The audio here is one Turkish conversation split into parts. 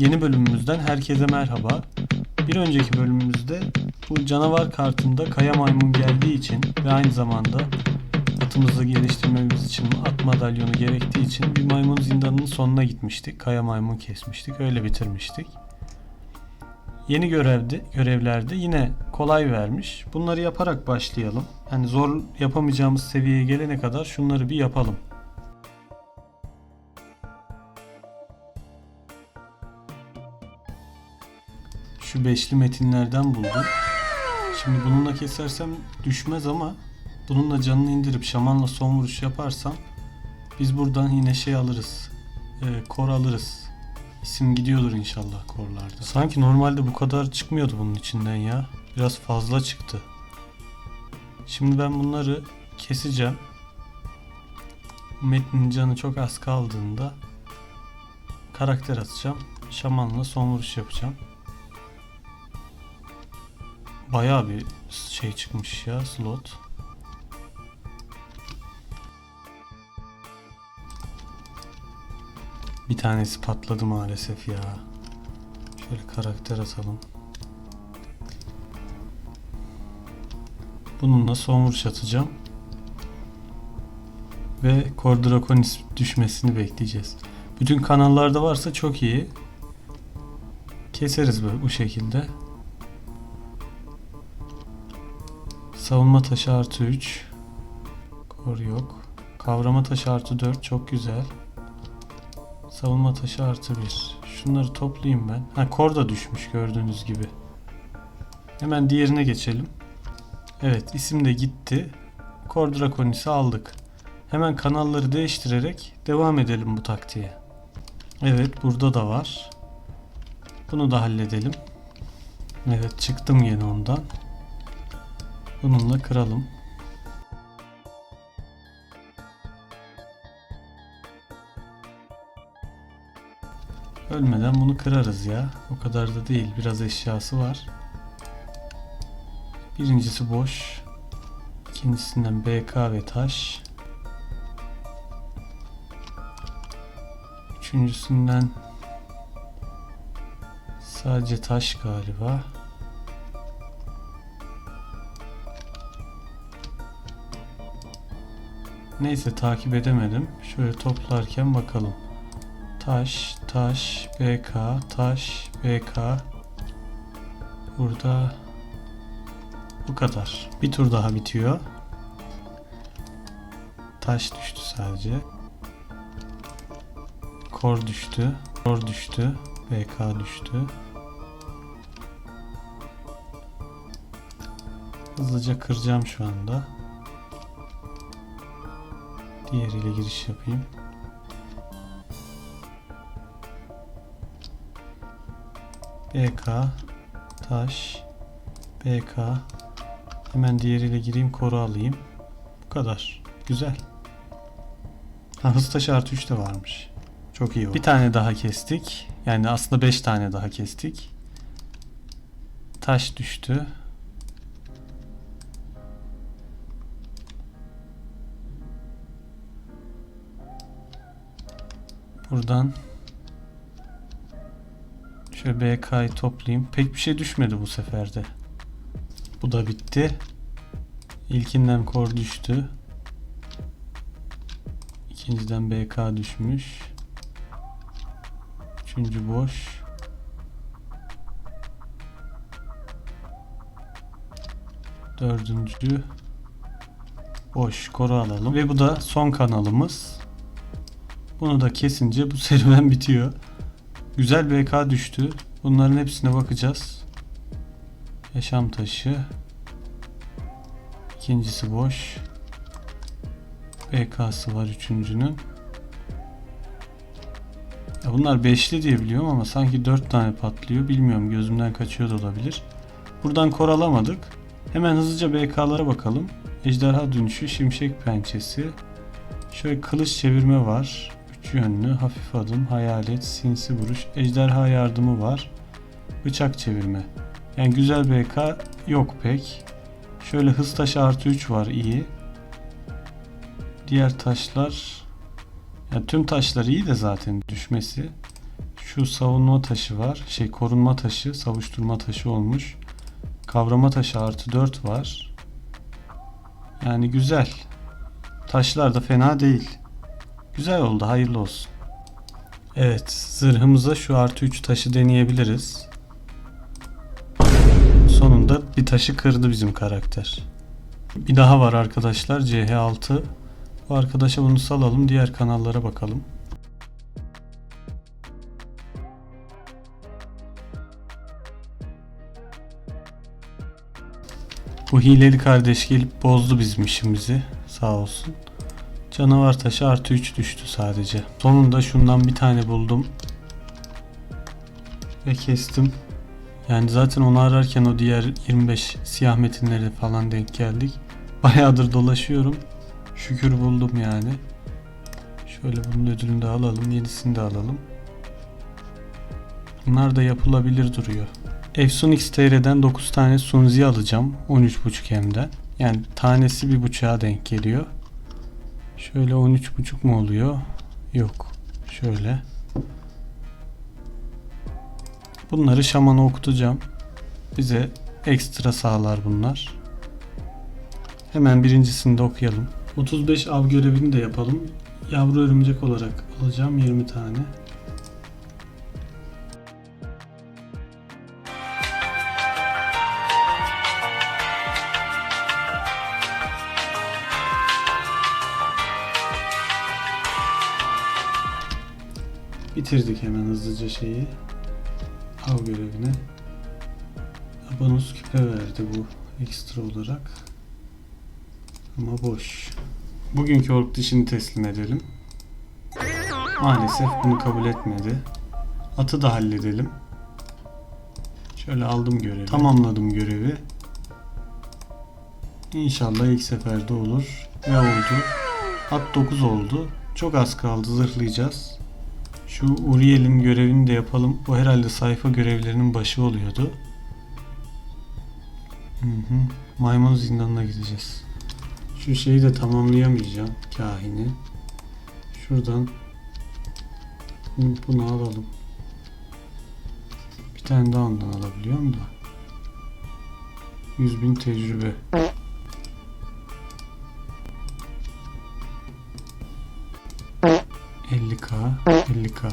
Yeni bölümümüzden herkese merhaba. Bir önceki bölümümüzde bu canavar kartında kaya maymun geldiği için ve aynı zamanda atımızı geliştirmemiz için at madalyonu gerektiği için bir maymun zindanının sonuna gitmiştik. Kaya maymun kesmiştik. Öyle bitirmiştik. Yeni görevde, görevlerde yine kolay vermiş. Bunları yaparak başlayalım. Hani zor yapamayacağımız seviyeye gelene kadar şunları bir yapalım. Şu beşli metinlerden buldum. Şimdi bununla kesersem düşmez ama bununla canını indirip şamanla son vuruş yaparsam biz buradan yine şey alırız. E, kor alırız. İsim gidiyordur inşallah korlarda. Sanki normalde bu kadar çıkmıyordu bunun içinden ya. Biraz fazla çıktı. Şimdi ben bunları keseceğim. Metnin canı çok az kaldığında karakter atacağım. Şamanla son vuruş yapacağım. Bayağı bir şey çıkmış ya slot. Bir tanesi patladı maalesef ya. Şöyle karakter atalım. Bununla son vuruş atacağım. Ve Kor Draconis düşmesini bekleyeceğiz. Bütün kanallarda varsa çok iyi. Keseriz böyle bu şekilde. Savunma taşı artı 3. Kor yok. Kavrama taşı artı 4 çok güzel. Savunma taşı artı 1. Şunları toplayayım ben. Ha kor da düşmüş gördüğünüz gibi. Hemen diğerine geçelim. Evet isim de gitti. Kor Draconis'i aldık. Hemen kanalları değiştirerek devam edelim bu taktiğe. Evet burada da var. Bunu da halledelim. Evet çıktım yine ondan. Bununla kıralım. Ölmeden bunu kırarız ya. O kadar da değil. Biraz eşyası var. Birincisi boş. İkincisinden BK ve taş. Üçüncüsünden sadece taş galiba. Neyse takip edemedim. Şöyle toplarken bakalım. Taş, taş, BK, taş, BK. Burada bu kadar. Bir tur daha bitiyor. Taş düştü sadece. Kor düştü. Kor düştü. BK düştü. Hızlıca kıracağım şu anda. Diğeriyle giriş yapayım. BK taş BK hemen diğeriyle gireyim koru alayım. Bu kadar. Güzel. Ha, hız taşı artı 3 de varmış. Çok iyi oldu. Bir tane daha kestik. Yani aslında 5 tane daha kestik. Taş düştü. Buradan şöyle BK'yı toplayayım. Pek bir şey düşmedi bu seferde. Bu da bitti. İlkinden kor düştü. İkinciden BK düşmüş. Üçüncü boş. Dördüncü boş. Koru alalım. Ve bu da son kanalımız. Bunu da kesince bu serüven bitiyor. Güzel BK düştü. Bunların hepsine bakacağız. Yaşam taşı. İkincisi boş. BK'sı var üçüncünün. Ya bunlar beşli diye biliyorum ama sanki dört tane patlıyor. Bilmiyorum gözümden kaçıyor da olabilir. Buradan kor alamadık. Hemen hızlıca BK'lara bakalım. Ejderha dönüşü, şimşek pençesi. Şöyle kılıç çevirme var. Üç yönlü, hafif adım, hayalet, sinsi vuruş, ejderha yardımı var. Bıçak çevirme. Yani güzel BK yok pek. Şöyle hız taşı artı 3 var iyi. Diğer taşlar yani tüm taşlar iyi de zaten düşmesi. Şu savunma taşı var. Şey korunma taşı, savuşturma taşı olmuş. Kavrama taşı artı 4 var. Yani güzel. Taşlar da fena değil. Güzel oldu. Hayırlı olsun. Evet. Zırhımıza şu artı 3 taşı deneyebiliriz. Sonunda bir taşı kırdı bizim karakter. Bir daha var arkadaşlar. CH6. Bu arkadaşa bunu salalım. Diğer kanallara bakalım. Bu hileli kardeş gelip bozdu bizim işimizi. Sağ olsun. Canavar taşı artı 3 düştü sadece. Sonunda şundan bir tane buldum. Ve kestim. Yani zaten onu ararken o diğer 25 siyah metinlere falan denk geldik. Bayağıdır dolaşıyorum. Şükür buldum yani. Şöyle bunun ödülünü de alalım. Yenisini de alalım. Bunlar da yapılabilir duruyor. Efsun XTR'den 9 tane Sunzi alacağım. 13.5 hemden. Yani tanesi bir buçuğa denk geliyor. Şöyle 13.5 mu oluyor? Yok. Şöyle. Bunları şamana okutacağım. Bize ekstra sağlar bunlar. Hemen birincisini de okuyalım. 35 av görevini de yapalım. Yavru örümcek olarak alacağım 20 tane. Bitirdik hemen hızlıca şeyi. Av görevini. Abanus küpe verdi bu ekstra olarak. Ama boş. Bugünkü ork dişini teslim edelim. Maalesef bunu kabul etmedi. Atı da halledelim. Şöyle aldım görevi. Tamamladım görevi. İnşallah ilk seferde olur. Ve oldu. At 9 oldu. Çok az kaldı zırhlayacağız. Şu Uriel'in görevini de yapalım. Bu herhalde sayfa görevlerinin başı oluyordu. Hı hı. Maymun zindanına gideceğiz. Şu şeyi de tamamlayamayacağım. Kahini. Şuradan bunu, alalım. Bir tane daha ondan alabiliyorum da. 100 bin tecrübe. 50 k.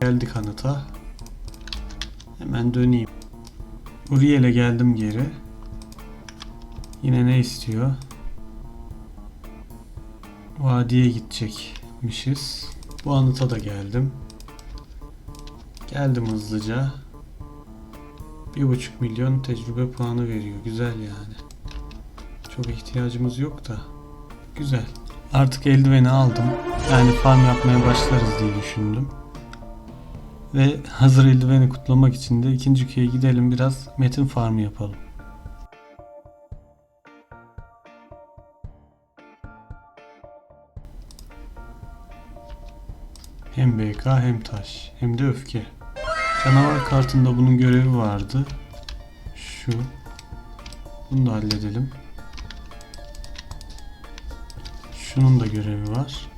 Geldik anıta. Hemen döneyim. Uriel'e geldim geri. Yine ne istiyor? Vadiye gidecekmişiz. Bu anıta da geldim. Geldim hızlıca. Bir buçuk milyon tecrübe puanı veriyor. Güzel yani. Çok ihtiyacımız yok da. Güzel. Artık eldiveni aldım. Yani farm yapmaya başlarız diye düşündüm. Ve hazır eldiveni kutlamak için de ikinci köye gidelim biraz metin farmı yapalım. Hem BK hem taş hem de öfke. Canavar kartında bunun görevi vardı. Şu. Bunu da halledelim. Şunun da görevi var.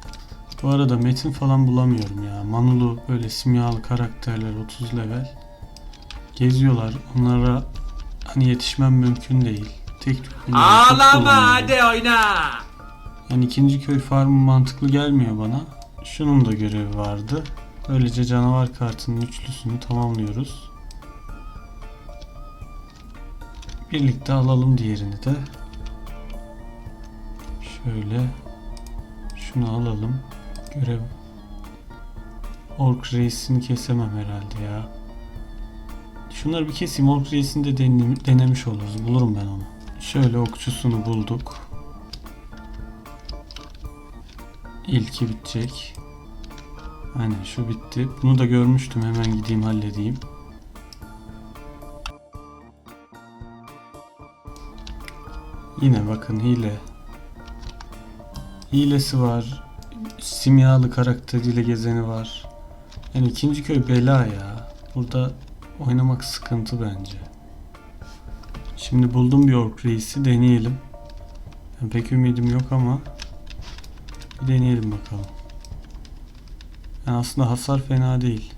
Bu arada metin falan bulamıyorum ya. Manulu böyle simyalı karakterler 30 level. Geziyorlar. Onlara hani yetişmem mümkün değil. Tek Ağlama hadi oyna. Yani ikinci köy farmı mantıklı gelmiyor bana. Şunun da görevi vardı. Böylece canavar kartının üçlüsünü tamamlıyoruz. Birlikte alalım diğerini de. Şöyle. Şunu alalım. Görev. Ork reisini kesemem herhalde ya. Şunları bir keseyim. Ork reisini de denem- denemiş oluruz. Bulurum ben onu. Şöyle okçusunu bulduk. İlki bitecek. Aynen şu bitti. Bunu da görmüştüm. Hemen gideyim halledeyim. Yine bakın hile. Hilesi var. simyalı karakteriyle gezeni var. Yani ikinci köy bela ya. Burada oynamak sıkıntı bence. Şimdi buldum bir ork reisi deneyelim. Yani pek ümidim yok ama bir deneyelim bakalım. Yani aslında hasar fena değil.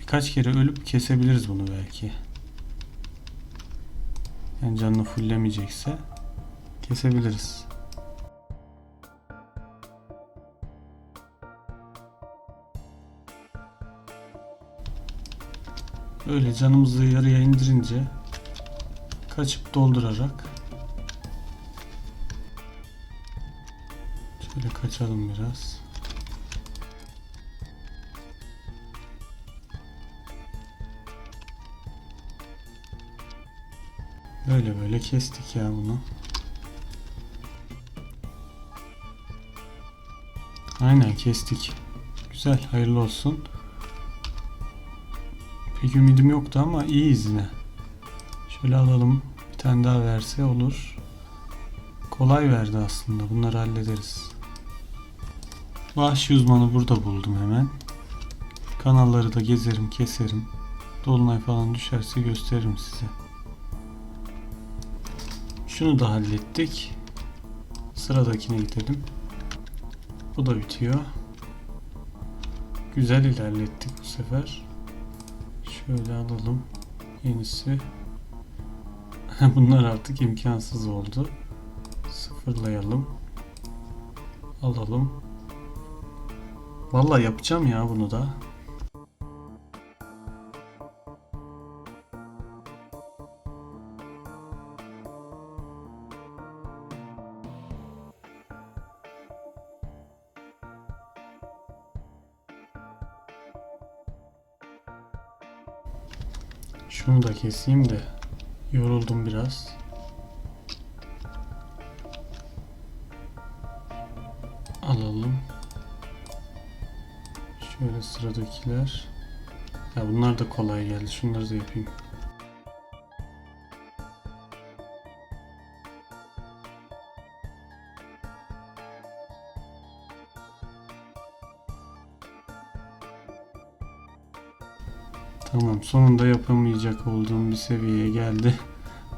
Birkaç kere ölüp kesebiliriz bunu belki. Yani canını fullemeyecekse kesebiliriz. Öyle canımızı yarıya indirince kaçıp doldurarak kaçalım biraz. Böyle böyle kestik ya bunu. Aynen kestik. Güzel hayırlı olsun. Pek ümidim yoktu ama iyiyiz yine. Şöyle alalım. Bir tane daha verse olur. Kolay verdi aslında. Bunları hallederiz. Vahşi uzmanı burada buldum hemen. Kanalları da gezerim, keserim. Dolunay falan düşerse gösteririm size. Şunu da hallettik. Sıradakine gidelim. Bu da bitiyor. Güzel ilerlettik bu sefer. Şöyle alalım. Yenisi. Bunlar artık imkansız oldu. Sıfırlayalım. Alalım. Vallahi yapacağım ya bunu da. Şunu da keseyim de yoruldum biraz. Sıradakiler. Ya bunlar da kolay geldi. Şunları da yapayım. Tamam sonunda yapamayacak olduğum bir seviyeye geldi.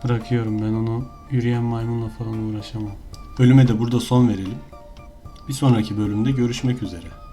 Bırakıyorum ben onu yürüyen maymunla falan uğraşamam. Bölüme de burada son verelim. Bir sonraki bölümde görüşmek üzere.